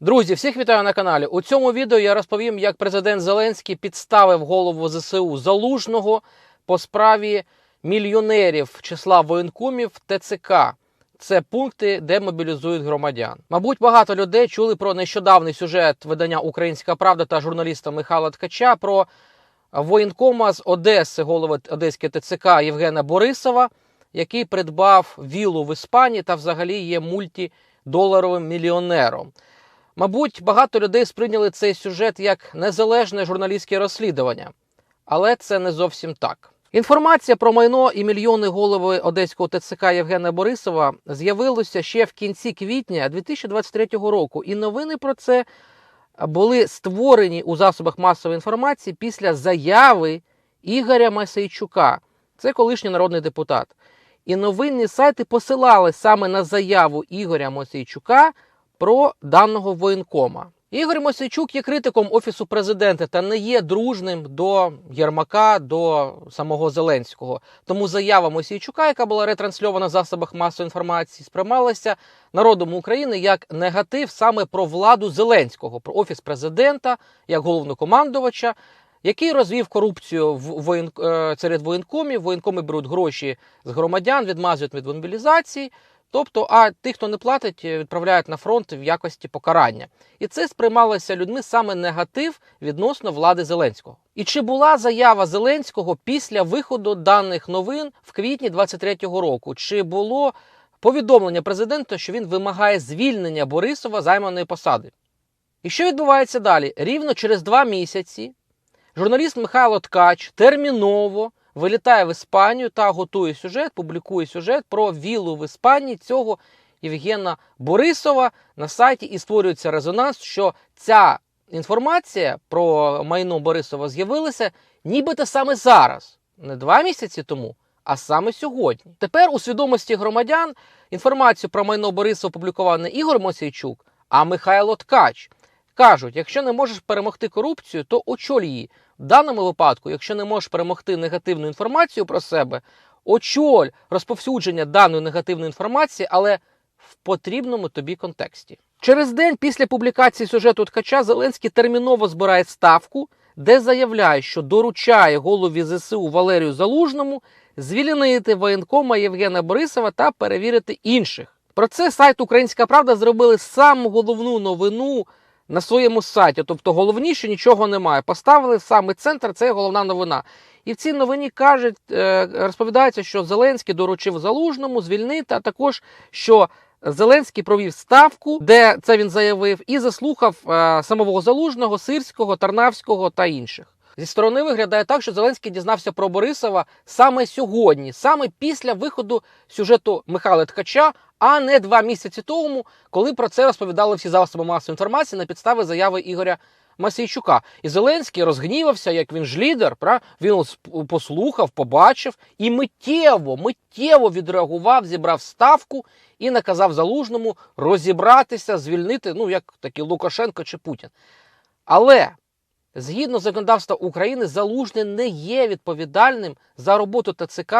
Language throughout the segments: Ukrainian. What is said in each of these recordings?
Друзі, всіх вітаю на каналі. У цьому відео я розповім, як президент Зеленський підставив голову ЗСУ Залужного по справі мільйонерів числа воєнкомів ТЦК. Це пункти, де мобілізують громадян. Мабуть, багато людей чули про нещодавний сюжет видання Українська Правда та журналіста Михайла Ткача про воєнкома з Одеси, голови Одеської ТЦК Євгена Борисова, який придбав вілу в Іспанії та взагалі є мультидоларовим мільйонером. Мабуть, багато людей сприйняли цей сюжет як незалежне журналістське розслідування, але це не зовсім так. Інформація про майно і мільйони голови одеського ТЦК Євгена Борисова з'явилася ще в кінці квітня 2023 року, і новини про це були створені у засобах масової інформації після заяви Ігоря Масейчука, це колишній народний депутат. І новинні сайти посилали саме на заяву Ігоря Мосейчука про даного воєнкома. Ігор Мосейчук є критиком офісу президента та не є дружним до Єрмака, до самого Зеленського. Тому заява Мосійчука, яка була ретрансльована в засобах масової інформації, сприймалася народом України як негатив саме про владу Зеленського, про офіс президента як головнокомандувача, який розвів корупцію в воєн... е, серед воєнкомів. Воєнкоми беруть гроші з громадян, відмазують від мобілізації. Тобто, а тих, хто не платить, відправляють на фронт в якості покарання. І це сприймалося людьми саме негатив відносно влади Зеленського. І чи була заява Зеленського після виходу даних новин в квітні 23-го року? Чи було повідомлення президента, що він вимагає звільнення Борисова займаної посади? І що відбувається далі? Рівно через два місяці журналіст Михайло Ткач терміново вилітає в Іспанію та готує сюжет, публікує сюжет про віллу в Іспанії цього Євгена Борисова на сайті і створюється резонанс, що ця інформація про майно Борисова з'явилася нібито саме зараз, не два місяці тому, а саме сьогодні. Тепер у свідомості громадян інформацію про майно Борисова опублікував не Ігор Мосійчук, а Михайло Ткач. Кажуть, якщо не можеш перемогти корупцію, то очоль її. В даному випадку, якщо не можеш перемогти негативну інформацію про себе, очоль розповсюдження даної негативної інформації, але в потрібному тобі контексті. Через день після публікації сюжету Ткача Зеленський терміново збирає ставку, де заявляє, що доручає голові ЗСУ Валерію Залужному звільнити воєнкома Євгена Борисова та перевірити інших. Про це сайт Українська Правда зробили саму головну новину на своєму сайті. Тобто головніше нічого немає. Поставили в самий центр, це головна новина. І в цій новині кажуть, е, розповідається, що Зеленський доручив Залужному звільнити, а також що Зеленський провів ставку, де це він заявив, і заслухав е, самого Залужного, Сирського, Тарнавського та інших. Зі сторони виглядає так, що Зеленський дізнався про Борисова саме сьогодні, саме після виходу сюжету Михайла Ткача, а не два місяці тому, коли про це розповідали всі засоби масової інформації на підставі заяви Ігоря Масійчука. І Зеленський розгнівався, як він ж лідер. Пра? Він послухав, побачив і миттєво, миттєво відреагував, зібрав ставку і наказав залужному розібратися, звільнити, ну як такі Лукашенко чи Путін. Але згідно законодавства України, залужний не є відповідальним за роботу ТЦК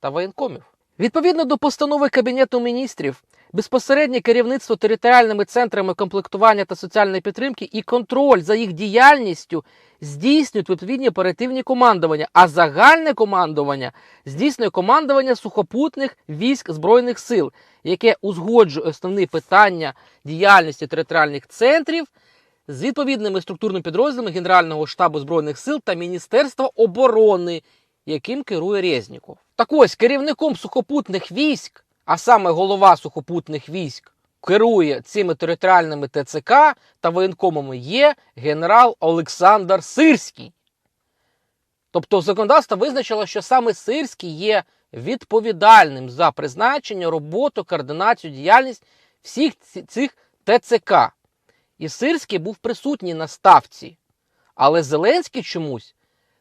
та воєнкомів. Відповідно до постанови Кабінету міністрів, безпосереднє керівництво територіальними центрами комплектування та соціальної підтримки і контроль за їх діяльністю здійснюють відповідні оперативні командування, а загальне командування здійснює командування сухопутних військ Збройних сил, яке узгоджує основні питання діяльності територіальних центрів з відповідними структурними підрозділами Генерального штабу Збройних сил та Міністерства оборони, яким керує Резніков. Так ось керівником сухопутних військ, а саме голова сухопутних військ, керує цими територіальними ТЦК та воєнкомами є генерал Олександр Сирський. Тобто законодавство визначило, що саме Сирський є відповідальним за призначення, роботу, координацію, діяльність всіх цих ТЦК. І Сирський був присутній на ставці. Але Зеленський чомусь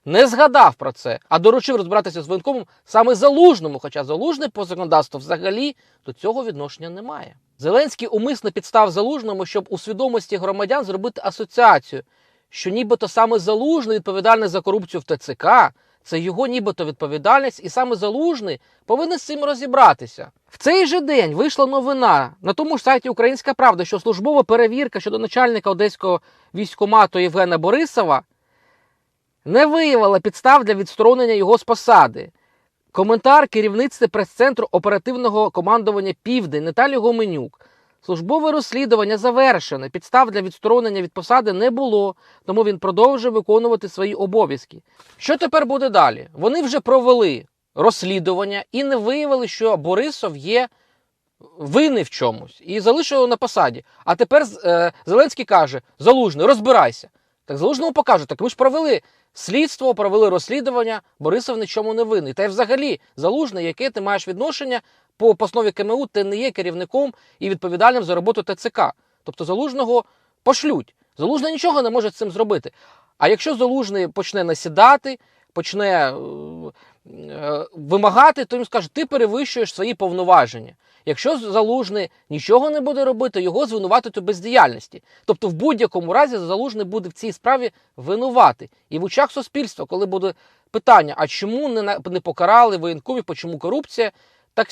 не згадав про це, а доручив розбиратися з воєнкомом саме залужному, хоча залужний по законодавству взагалі до цього відношення не має. Зеленський умисно підстав залужному, щоб у свідомості громадян зробити асоціацію, що нібито саме залужний відповідальний за корупцію в ТЦК це його нібито відповідальність, і саме залужний повинен з цим розібратися. В цей же день вийшла новина на тому ж сайті Українська Правда, що службова перевірка щодо начальника одеського військомату Євгена Борисова не виявила підстав для відсторонення його з посади. Коментар керівництва прес-центру оперативного командування Південь Наталі Гоменюк. Службове розслідування завершене. Підстав для відсторонення від посади не було, тому він продовжує виконувати свої обов'язки. Що тепер буде далі? Вони вже провели розслідування і не виявили, що Борисов є винний в чомусь і залишили на посаді. А тепер е, Зеленський каже: Залужний, розбирайся. Так Залужному покажуть, так ми ж провели слідство, провели розслідування, Борисов нічому не винний. Та й взагалі залужний, яке ти маєш відношення по постанові КМУ, ти не є керівником і відповідальним за роботу ТЦК. Тобто залужного пошлють. Залужний нічого не може з цим зробити. А якщо залужний почне насідати, почне е, е, вимагати, то їм скажуть, ти перевищуєш свої повноваження. Якщо залужний нічого не буде робити, його звинуватити у бездіяльності. Тобто, в будь-якому разі залужний буде в цій справі винувати. І в очах суспільства, коли буде питання, а чому не, покарали воєнкомів, чому корупція, так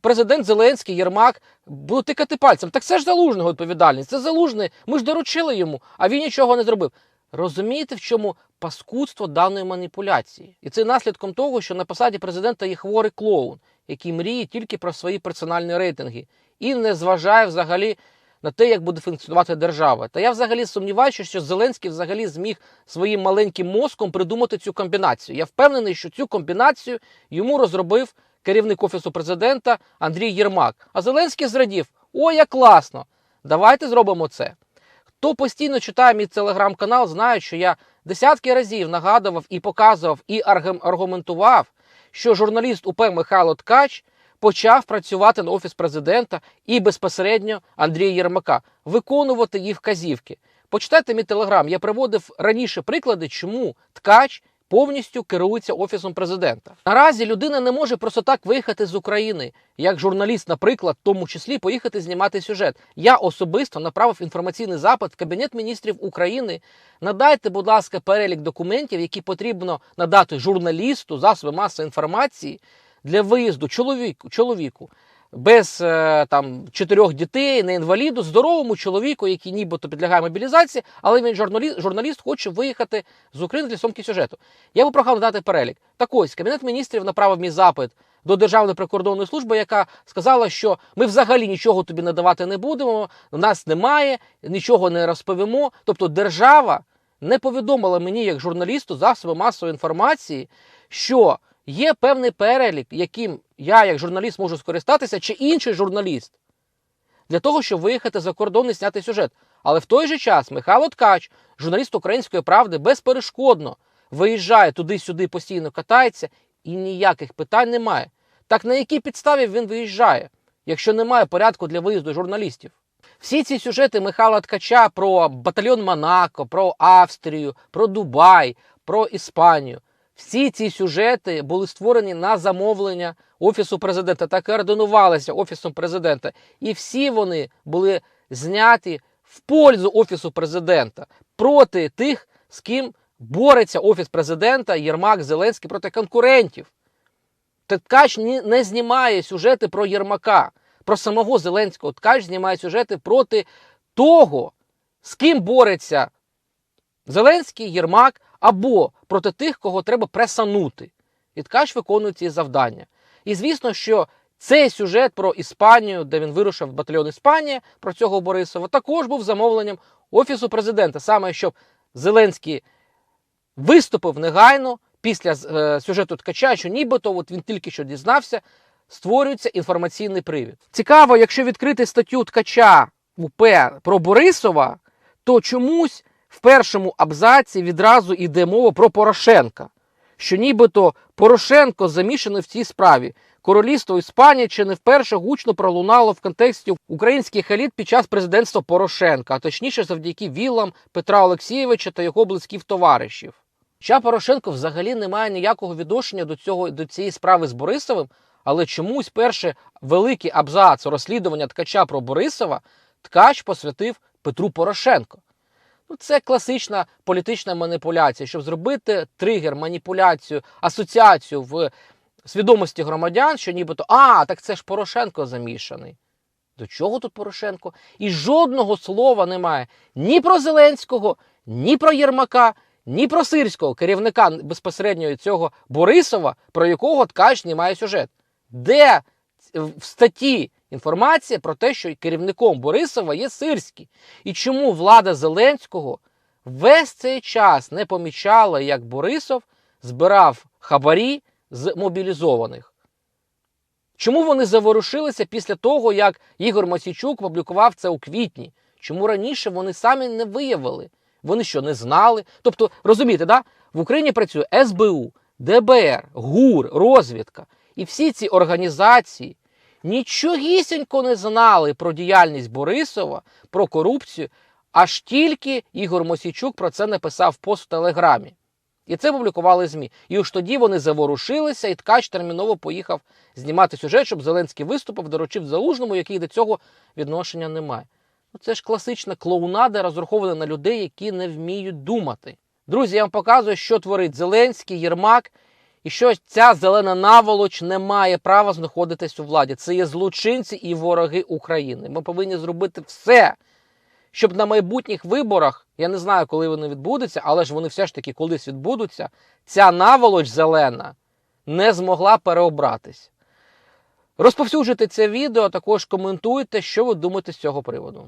президент Зеленський, Єрмак будуть тикати пальцем. Так це ж залужного відповідальність. Це залужний. Ми ж доручили йому, а він нічого не зробив. Розумієте, в чому паскудство даної маніпуляції? І це наслідком того, що на посаді президента є хворий клоун, який мріє тільки про свої персональні рейтинги і не зважає взагалі на те, як буде функціонувати держава. Та я взагалі сумніваюся, що Зеленський взагалі зміг своїм маленьким мозком придумати цю комбінацію. Я впевнений, що цю комбінацію йому розробив керівник офісу президента Андрій Єрмак. А Зеленський зрадів: о, як класно! Давайте зробимо це. Хто постійно читає мій телеграм-канал, знає, що я десятки разів нагадував і показував і аргументував, що журналіст УП Михайло Ткач почав працювати на офіс президента і безпосередньо Андрія Єрмака, виконувати їх вказівки. Почитайте мій телеграм. Я приводив раніше приклади, чому ткач повністю керується офісом президента. Наразі людина не може просто так виїхати з України, як журналіст, наприклад, в тому числі поїхати знімати сюжет. Я особисто направив інформаційний запит в Кабінет міністрів України. Надайте, будь ласка, перелік документів, які потрібно надати журналісту, засоби масової інформації для виїзду чоловіку, чоловіку без е, там чотирьох дітей, не інваліду, здоровому чоловіку, який нібито підлягає мобілізації, але він журналіст, журналіст хоче виїхати з України для сьомки сюжету. Я би прохав дати перелік. Так ось кабінет міністрів направив мій запит до Державної прикордонної служби, яка сказала, що ми взагалі нічого тобі надавати не будемо, у нас немає, нічого не розповімо. Тобто держава не повідомила мені, як журналісту, засоби масової інформації, що є певний перелік, яким я, як журналіст, можу скористатися, чи інший журналіст, для того, щоб виїхати за кордон і зняти сюжет. Але в той же час Михайло Ткач, журналіст української правди, безперешкодно виїжджає туди-сюди, постійно катається, і ніяких питань немає. Так на якій підставі він виїжджає, якщо немає порядку для виїзду журналістів? Всі ці сюжети Михайла Ткача про батальйон Монако, про Австрію, про Дубай, про Іспанію. Всі ці сюжети були створені на замовлення Офісу президента та координувалися Офісом президента. І всі вони були зняті в пользу Офісу президента проти тих, з ким бореться Офіс президента Єрмак Зеленський проти конкурентів. Ткач не знімає сюжети про Єрмака, про самого Зеленського. Ткач знімає сюжети проти того, з ким бореться Зеленський, Єрмак або проти тих, кого треба пресанути. І Ткач виконує ці завдання. І звісно, що цей сюжет про Іспанію, де він вирушив в батальйон Іспанія, про цього Борисова, також був замовленням Офісу президента, саме щоб Зеленський виступив негайно після е, сюжету ткача, що нібито от він тільки що дізнався, створюється інформаційний привід. Цікаво, якщо відкрити статтю ткача УП про Борисова, то чомусь в першому абзаці відразу йде мова про Порошенка, що нібито Порошенко замішаний в цій справі. Королівство Іспанії чи не вперше гучно пролунало в контексті українських еліт під час президентства Порошенка, а точніше завдяки віллам Петра Олексійовича та його близьких товаришів. Хоча Порошенко взагалі не має ніякого відношення до цього до цієї справи з Борисовим, але чомусь перший великий абзац розслідування ткача про Борисова ткач посвятив Петру Порошенко. Ну, це класична політична маніпуляція, щоб зробити тригер, маніпуляцію, асоціацію в свідомості громадян, що нібито а, так це ж Порошенко замішаний. До чого тут Порошенко? І жодного слова немає ні про Зеленського, ні про Єрмака, ні про Сирського, керівника безпосередньо цього Борисова, про якого ткач знімає сюжет. Де в статті інформація про те, що керівником Борисова є Сирський? І чому влада Зеленського весь цей час не помічала, як Борисов збирав хабарі з мобілізованих? Чому вони заворушилися після того, як Ігор Мосійчук публікував це у квітні? Чому раніше вони самі не виявили? Вони що, не знали? Тобто, розумієте, да? в Україні працює СБУ, ДБР, ГУР, розвідка. І всі ці організації нічогісінько не знали про діяльність Борисова, про корупцію, аж тільки Ігор Мосійчук про це написав пост в Телеграмі. І це публікували ЗМІ. І уж тоді вони заворушилися, і ткач терміново поїхав знімати сюжет, щоб Зеленський виступив, доручив залужному, який до цього відношення не має. Ну це ж класична клоунада, розрахована на людей, які не вміють думати. Друзі, я вам показую, що творить Зеленський, Єрмак, і що ця зелена наволоч не має права знаходитись у владі. Це є злочинці і вороги України. Ми повинні зробити все, щоб на майбутніх виборах, я не знаю, коли вони відбудуться, але ж вони все ж таки колись відбудуться, ця наволоч зелена не змогла переобратись. Розповсюджуйте це відео, також коментуйте, що ви думаєте з цього приводу.